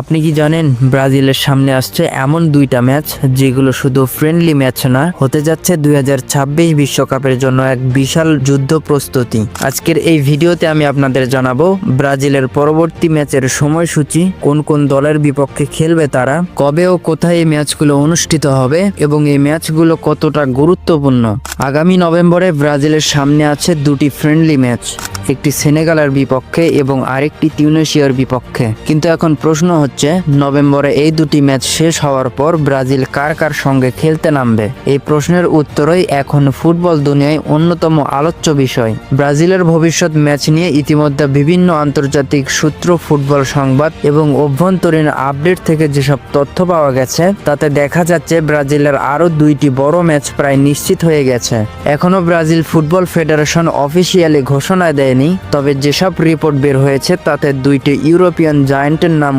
আপনি কি জানেন ব্রাজিলের সামনে আসছে এমন দুইটা ম্যাচ যেগুলো শুধু ফ্রেন্ডলি ম্যাচ না, হতে যাচ্ছে দুই বিশ্বকাপের জন্য এক বিশাল যুদ্ধ প্রস্তুতি। আজকের এই ভিডিওতে আমি আপনাদের জানাব ব্রাজিলের পরবর্তী ম্যাচের সময়সূচি, কোন কোন দলের বিপক্ষে খেলবে তারা, কবে ও কোথায় এই ম্যাচগুলো অনুষ্ঠিত হবে এবং এই ম্যাচগুলো কতটা গুরুত্বপূর্ণ। আগামী নভেম্বরে ব্রাজিলের সামনে আছে দুটি ফ্রেন্ডলি ম্যাচ। একটি সেনেগালের বিপক্ষে এবং আরেকটি তিউনেশিয়ার বিপক্ষে। কিন্তু এখন প্রশ্ন হচ্ছে, নভেম্বরে এই দুটি ম্যাচ শেষ হওয়ার পর ব্রাজিল কার কার সঙ্গে খেলতে নামবে? এই প্রশ্নের উত্তরই এখন ফুটবল দুনিয়ায় অন্যতম আলোচ্য বিষয়। ব্রাজিলের ভবিষ্যৎ ম্যাচ নিয়ে ইতিমধ্যে বিভিন্ন আন্তর্জাতিক সূত্র, ফুটবল সংবাদ এবং অভ্যন্তরীণ আপডেট থেকে যেসব তথ্য পাওয়া গেছে, তাতে দেখা যাচ্ছে ব্রাজিলের আরও দুইটি বড় ম্যাচ প্রায় নিশ্চিত হয়ে গেছে। এখনও ব্রাজিল ফুটবল ফেডারেশন অফিসিয়ালি ঘোষণা দেয়নি তবে যেসব রিপোর্ট বের হয়েছে তাতে দুইটি ইউরোপিয়ান জায়ান্টের নাম